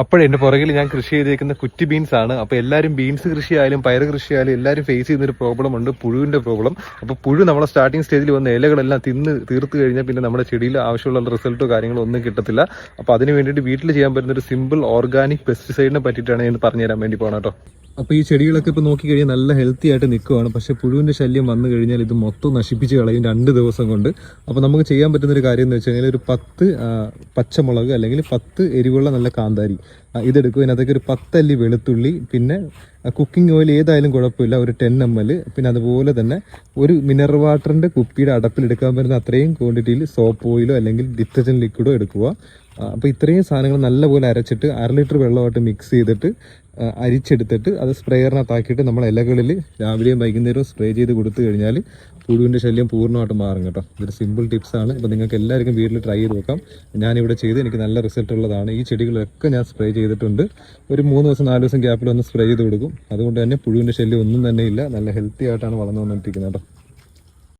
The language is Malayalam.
അപ്പോഴേ എന്റെ പുറകിൽ ഞാൻ കൃഷി ചെയ്തേക്കുന്ന കുറ്റി ബീൻസ് ആണ്. അപ്പൊ എല്ലാവരും ബീൻസ് കൃഷി ആയാലും പയർ കൃഷി ആയാലും എല്ലാവരും ഫേസ് ചെയ്യുന്ന ഒരു പ്രോബ്ലം ഉണ്ട്. പുഴുവിന്റെ പ്രോബ്ലം അപ്പൊ പുഴു നമ്മളെ സ്റ്റാർട്ടിംഗ് സ്റ്റേജിൽ വന്ന ഇലകളെല്ലാം തിന്ന് തീർത്ത് കഴിഞ്ഞാൽ പിന്നെ നമ്മുടെ ചെടിയിൽ ആവശ്യമുള്ള റിസൾട്ടോ കാര്യങ്ങളോ ഒന്നും കിട്ടത്തില്ല. അപ്പൊ അതിന് വേണ്ടിയിട്ട് വീട്ടിൽ ചെയ്യാൻ പറ്റുന്ന ഒരു സിമ്പിൾ ഓർഗാനിക് പെസ്റ്റിസൈഡിനെ പറ്റിയിട്ടാണ് ഞാൻ പറഞ്ഞുതരാൻ വേണ്ടി പോകണം കേട്ടോ. അപ്പോൾ ഈ ചെടികളൊക്കെ ഇപ്പോൾ നോക്കി കഴിഞ്ഞാൽ നല്ല ഹെൽത്തി ആയിട്ട് നിൽക്കുവാണ്. പക്ഷെ പുഴുവിന്റെ ശല്യം വന്നു കഴിഞ്ഞാൽ ഇത് മൊത്തം നശിപ്പിച്ച് കളയും രണ്ട് ദിവസം കൊണ്ട്. അപ്പോൾ നമുക്ക് ചെയ്യാൻ പറ്റുന്ന ഒരു കാര്യം എന്ന് വെച്ച് കഴിഞ്ഞാൽ ഒരു പത്ത് പച്ചമുളക് അല്ലെങ്കിൽ പത്ത് എരിവുള്ള നല്ല കാന്താരി. ഇതെടുക്കും. ഇതിനകത്തേക്ക് ഒരു പത്തല്ലി വെളുത്തുള്ളി പിന്നെ കുക്കിംഗ് ഓയിൽ ഏതായാലും കുഴപ്പമില്ല. ഒരു ടെൻ എം എൽ പിന്നെ അതുപോലെ തന്നെ ഒരു മിനറൽ വാട്ടറിന്റെ കുപ്പിയുടെ അടപ്പിൽ എടുക്കാൻ പറ്റുന്ന അത്രയും ക്വാണ്ടിറ്റിയിൽ സോപ്പ് ഓയിലോ അല്ലെങ്കിൽ ഡിറ്റർജന്റ് ലിക്വിഡോ എടുക്കുക. അപ്പോൾ ഇത്രയും സാധനങ്ങൾ നല്ലപോലെ അരച്ചിട്ട് അര ലിറ്റർ വെള്ളമായിട്ട് മിക്സ് ചെയ്തിട്ട് അരിച്ചെടുത്തിട്ട് അത് സ്പ്രേയറിനകത്താക്കിയിട്ട് നമ്മൾ ഇലകളിൽ രാവിലെയും വൈകുന്നേരവും സ്പ്രേ ചെയ്ത് കൊടുത്തു കഴിഞ്ഞാൽ പുഴുവിന്റെ ശല്യം പൂർണമായിട്ട് മാറും കേട്ടോ. ഇതൊരു സിമ്പിൾ ടിപ്സാണ് അപ്പോൾ നിങ്ങൾക്ക് എല്ലാവർക്കും വീട്ടിൽ ട്രൈ ചെയ്ത് നോക്കാം. ഞാനിവിടെ ചെയ്ത് എനിക്ക് നല്ല റിസൾട്ട് ഉള്ളതാണ്. ഈ ചെടികളൊക്കെ ഞാൻ സ്പ്രേ ചെയ്തിട്ടുണ്ട്. ഒരു മൂന്ന് ദിവസം നാല് ദിവസം ഗ്യാപ്പിൽ ഒന്ന് സ്പ്രേ ചെയ്ത് കൊടുക്കും. അതുകൊണ്ട് തന്നെ പുഴുവിന്റെ ശല്യം ഒന്നും തന്നെ ഇല്ല. നല്ല ഹെൽത്തി ആയിട്ടാണ് വളർന്നു വന്നിരിക്കുന്നത് കേട്ടോ.